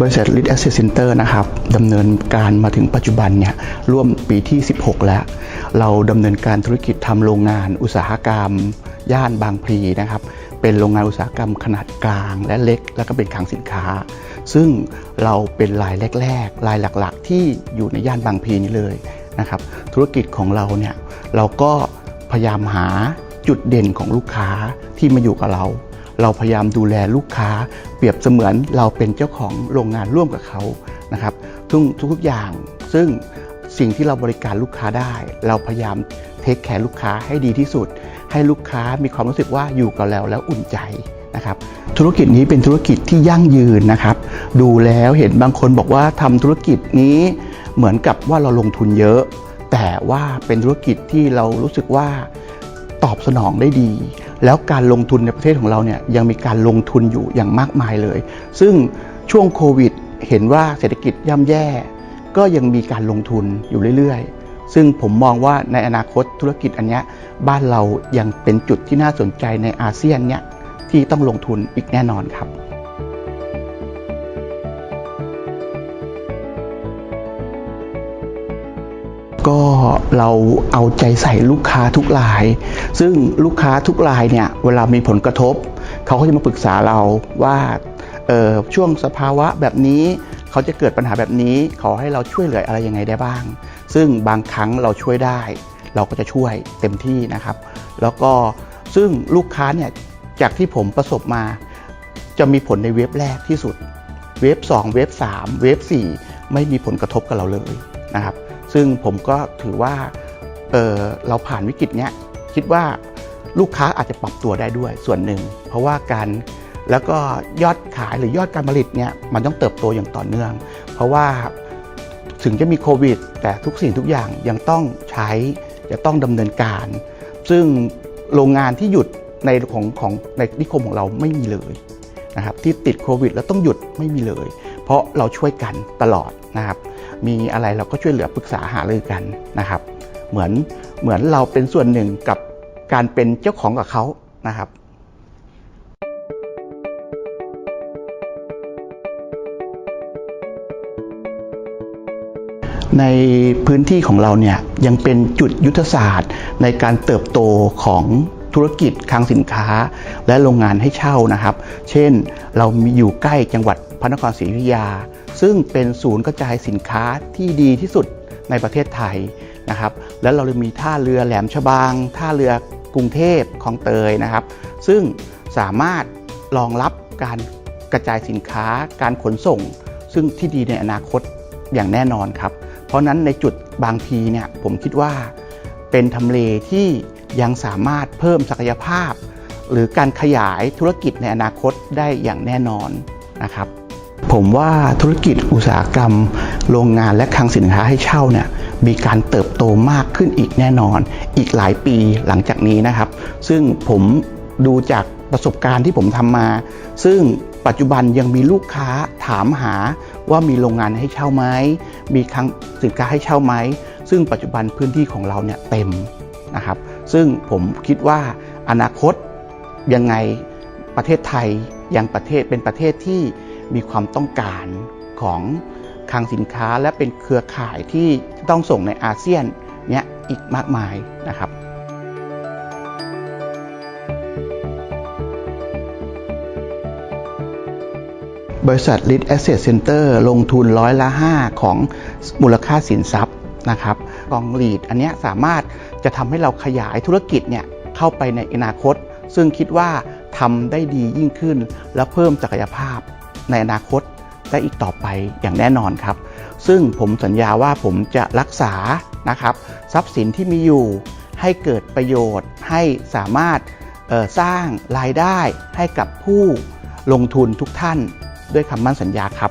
บริษัท Lead Asset Center นะครับดำเนินการมาถึงปัจจุบันเนี่ยร่วมปีที่ 16 แล้ว เราดำเนินการธุรกิจทำโรงงานอุตสาหกรรม ย่านบางพลีนะครับเป็นโรงงานอุตสาหกรรมขนาดกลางและเล็ก แล้วก็เป็นคลังสินค้า ซึ่งเราเป็นรายแรกๆรายหลักๆ ที่อยู่ในย่านบางพลีนี้เลยนะครับธุรกิจของเราเนี่ยเราก็พยายามหาจุดเด่นของลูกค้าที่มาอยู่กับเรา เราพยายามดูแลลูกค้า เปรียบเสมือนเราเป็นเจ้าของโรงงานร่วมกับเขานะครับทุกทุกอย่างซึ่งสิ่งที่เราบริการลูกค้าได้ เราพยายามเทคแคร์ลูกค้าให้ดีที่สุด ให้ลูกค้ามีความรู้สึกว่าอยู่กับเราแล้วอุ่นใจนะครับธุรกิจนี้เป็นธุรกิจที่ยั่งยืนนะครับ ดูแล้วเห็นบางคนบอกว่าทำธุรกิจนี้เหมือนกับว่าเราลงทุนเยอะ แต่ว่าเป็นธุรกิจที่เรารู้สึกว่าตอบสนองได้ดี แล้วการลงทุนในประเทศของเราเนี่ยยังมีการลงทุนอยู่อย่างมากมายเลย ซึ่งช่วงโควิดเห็นว่าเศรษฐกิจย่ำแย่ ก็ยังมีการลงทุนอยู่เรื่อยๆ ซึ่งผมมองว่าในอนาคตธุรกิจอันเนี้ยบ้านเรายังเป็นจุดที่น่าสนใจในอาเซียนเนี่ยที่ต้องลงทุนอีกแน่นอนครับ ก็เราเอาใจใส่ลูกค้าทุกราย ซึ่งลูกค้าทุกรายเนี่ยเวลามีผลกระทบ เขาก็จะมาปรึกษาเราว่าช่วงสภาวะแบบนี้เขาจะเกิดปัญหาแบบนี้ ขอให้เราช่วยเหลืออะไรยังไงได้บ้าง ซึ่งบางครั้งเราช่วยได้ เราก็จะช่วยเต็มที่นะครับ แล้วก็ซึ่งลูกค้าเนี่ยจากที่ผมประสบมา จะมีผลในเว็บแรกที่สุด เว็บ 2 เว็บ 3 เว็บ 4 ไม่มีผลกระทบกับเราเลยนะครับ ซึ่งผมก็ถือว่าเเราผ่านวิกฤตเนี้ยคิดว่าลูกค้าอาจจะปรับตัวได้ด้วยส่วนหนึ่ง เพราะว่าการแล้วก็ยอดขายหรือยอดการผลิตเนี่ยมันต้องเติบโตอย่างต่อเนื่อง เพราะว่าถึงจะมีโควิด แต่ทุกสิ่งทุกอย่างยังต้องใช้จะต้องดำเนินการ ซึ่งโรงงานที่หยุดในของของในนิคมของเราไม่มีเลยนะครับที่ติดโควิดแล้วต้องหยุดไม่มีเลย เพราะเราช่วยกันตลอดนะครับ มีอะไรเราก็ช่วยเหลือปรึกษาหารือกันนะครับ เหมือนเหมือนเราเป็นส่วนหนึ่งกับการเป็นเจ้าของกับเขานะครับในพื้นที่ของเราเนี่ยยังเป็นจุดยุทธศาสตร์ ในการเติบโตของธุรกิจคลังสินค้า และโรงงานให้เช่านะครับ เช่นเรามีอยู่ใกล้จังหวัด พระนครศรีอยุธยา ซึ่งเป็นศูนย์กระจายสินค้าที่ดีที่สุดในประเทศไทยนะครับ แล้วเรามีท่าเรือแหลมฉบังท่าเรือกรุงเทพคลองเตยนะครับ ซึ่งสามารถรองรับการกระจายสินค้าการขนส่ง ซึ่งที่ดีในอนาคตอย่างแน่นอนครับ เพราะฉะนั้นในจุดบางพีเนี่ยผมคิดว่าเป็นทำเลที่ยังสามารถเพิ่มศักยภาพ หรือการขยายธุรกิจในอนาคตได้อย่างแน่นอนนะครับ ผมว่าธุรกิจอุตสาหกรรม โรงงานและคลังสินค้าให้เช่าเนี่ยมีการเติบโตมากขึ้นอีกแน่นอน อีกหลายปีหลังจากนี้นะครับ ซึ่งผมดูจากประสบการณ์ที่ผมทำมา ซึ่งปัจจุบันยังมีลูกค้าถามหาว่ามีโรงงานให้เช่าไหมมีคลังสินค้าให้เช่าไหมซึ่งปัจจุบันพื้นที่ของเราเนี่ยเต็มนะครับ ซึ่งผมคิดว่าอนาคตยังไงประเทศไทยยังประเทศเป็นประเทศที่ มีความต้องการของคลังสินค้าและเป็นเครือข่ายที่ต้องส่งในอาเซียนเนี่ยอีกมากมายนะครับบริษัท Lead Asset Center ลงทุนร้อยละ 5 ของมูลค่าสินทรัพย์นะครับกอง Lead อันนี้สามารถจะทำให้เราขยายธุรกิจเนี่ยเข้าไปในอนาคต ซึ่งคิดว่าทำได้ดียิ่งขึ้นและเพิ่มศักยภาพ ในอนาคตได้อีกต่อไปอย่างแน่นอนครับ ซึ่งผมสัญญาว่าผมจะรักษานะครับ ทรัพย์สินที่มีอยู่ให้เกิดประโยชน์ ให้สามารถสร้างรายได้ให้กับผู้ลงทุนทุกท่านด้วยคำมั่นสัญญาครับ